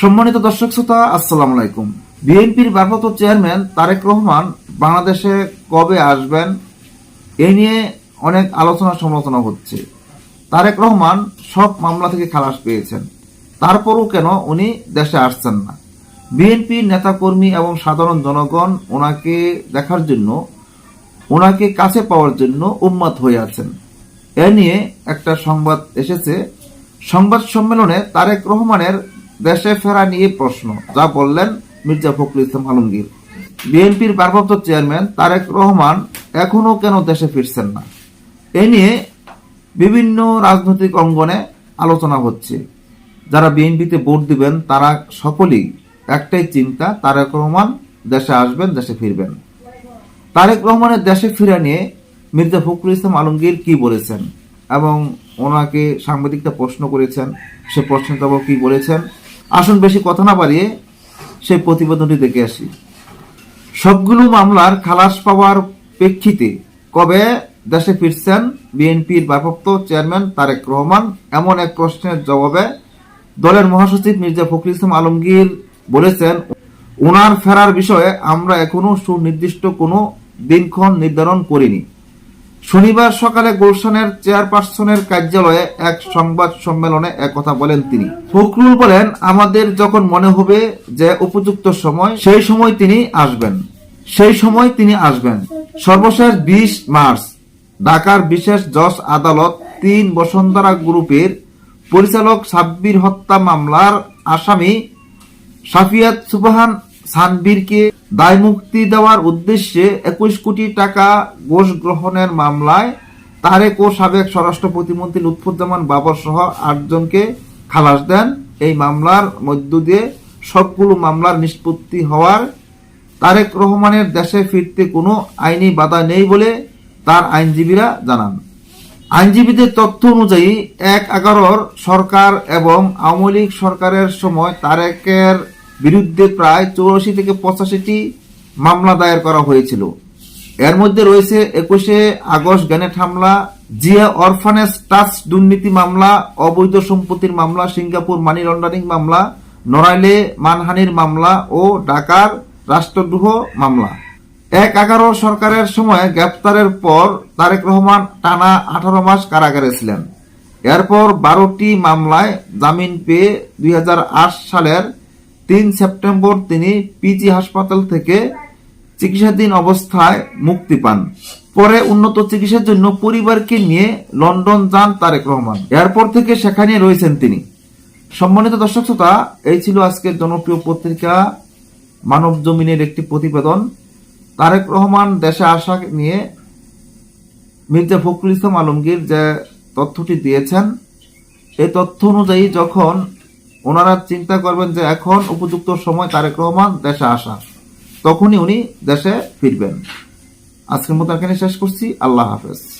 সম্মানিত দর্শক শ্রোতা, আসসালামু আলাইকুম। বিএনপির ভারপ্রাপ্ত চেয়ারম্যান তারেক রহমান বাংলাদেশে কবে আসবেন এই নিয়ে অনেক আলোচনা সমালোচনা হচ্ছে। তারেক রহমান সব মামলা থেকে খালাস পেয়েছেন। তারপরও কেন উনি দেশে আসছেন না? বিএনপির নেতাকর্মী এবং সাধারণ জনগণ ওনাকে দেখার জন্য, ওনাকে কাছে পাওয়ার জন্য উন্মাদ হয়ে আছেন। এ নিয়ে একটা সংবাদ এসেছে। সংবাদ সম্মেলনে তারেক রহমানের দেশে ফেরা নিয়ে প্রশ্ন, যা বললেন মির্জা ফখরুল ইসলাম আলমগীর। বিএনপির ভারপ্রাপ্ত চেয়ারম্যান তারেক রহমান এখনও কেন দেশে ফিরছেন না? এ নিয়ে বিভিন্ন রাজনৈতিক অঙ্গনে আলোচনা হচ্ছে। যারা বিএনপিতে ভোট দিবেন, তারা সকলেই একটাই চিন্তা, তারেক রহমান দেশে আসবেন, দেশে ফিরবেন। তারেক রহমানের দেশে ফিরে নিয়ে মির্জা ফখরুল ইসলাম আলমগীর কি বলেছেন? এবং ওনাকে সাংবাদিকটা প্রশ্ন করেছেন, সে প্রশ্নের জবাব কি বলেছেন? আসুন বেশি কথা না বাড়িয়ে সেই প্রতিবেদনটি দেখে আসি। সবগুলো মামলার খালাস পাওয়ার প্রেক্ষিতে কবে দেশে ফিরছেন বিএনপির ভারপ্রাপ্ত চেয়ারম্যান তারেক রহমান? এমন এক প্রশ্নের জবাবে দলের মহাসচিব মির্জা ফখরুল ইসলাম আলমগীর বলেছেন ওনার ফেরার বিষয়ে আমরা এখনও সুনির্দিষ্ট কোনো দিনক্ষণ নির্ধারণ করিনি। শনিবার সকালে গুলশানের চেয়ারপারসনের কার্যালয়ে এক সংবাদ সম্মেলনে একথা বলেন তিনি। ফখরুল বলেন, আমাদের যখন মনে হবে যে উপযুক্ত সময়, সেই সময় তিনি আসবেন। সেই সময় তিনি আসবেন। সর্বশেষ বিশ মার্চ, ঢাকার বিশেষ জজ আদালত তিন বসুন্ধরা গ্রুপের পরিচালক সাব্বির হত্যা মামলার আসামি সাফিয়াত সুবাহান সানবীরকে দায়মুক্তি দেওয়ার উদ্দেশ্যে একুশ কোটি টাকা ঘোষ গ্রহণের মামলায় তারেক ও সাবেক স্বরাষ্ট্র প্রতিমন্ত্রী লুৎফুজ্জামান বাবর সহ আটজনকে খালাস দেন। এই মামলার মধ্য দিয়ে সবগুলো মামলার নিষ্পত্তি হওয়ার তারেক রহমানের দেশে ফিরতে কোনো আইনি বাধা নেই বলে তার আইনজীবীরা জানান। আইনজীবীদের তথ্য অনুযায়ী এক এগারোর সরকার এবং আওয়ামী লীগ সরকারের সময় তারেকের বিরুদ্ধে প্রায় চৌরাশি থেকে পঁচাশিটি মামলা দায়ের করা হয়েছিল। এর মধ্যে রয়েছে একুশে আগস্ট গ্যানেট হামলা, জিয়া অরফানেস টাচ দুর্নীতি মামলা, অবৈধ সম্পত্তির মামলা, সিঙ্গাপুর মানি লন্ডারিং মামলা, নড়াইলে মানহানির মামলা ও ঢাকার রাষ্ট্রদ্রোহ মামলা। এক এগারো সরকারের সময় গ্রেপ্তারের পর তারেক রহমান টানা আঠারো মাস কারাগারে ছিলেন। এরপর বারোটি মামলায় জামিন পেয়ে দুই হাজার আট সালের তিন সেপ্টেম্বর তিনি পিজি হাসপাতাল থেকে চিকিৎসাধীন অবস্থায় মুক্তি পান। পরে উন্নত চিকিৎসার জন্য পরিবারকে নিয়ে লন্ডন যান তারেক রহমান। এরপর থেকে সেখানে রয়েছেন তিনি। সম্মানিত দর্শক শ্রোতা, এই ছিল আজকের জনপ্রিয় পত্রিকা, মানব জমিনের একটি প্রতিবেদন। তারেক রহমান দেশে আসা নিয়ে মির্জা ফখরুল ইসলাম আলমগীর যে তথ্যটি দিয়েছেন, এই তথ্য অনুযায়ী যখন ওনারা চিন্তা করবেন যে এখন উপযুক্ত সময় তারেক রহমান দেশে আসা। তখনই উনি দেশে ফিরবেন। আজকের মতো এখানে শেষ করছি। আল্লাহ হাফেজ।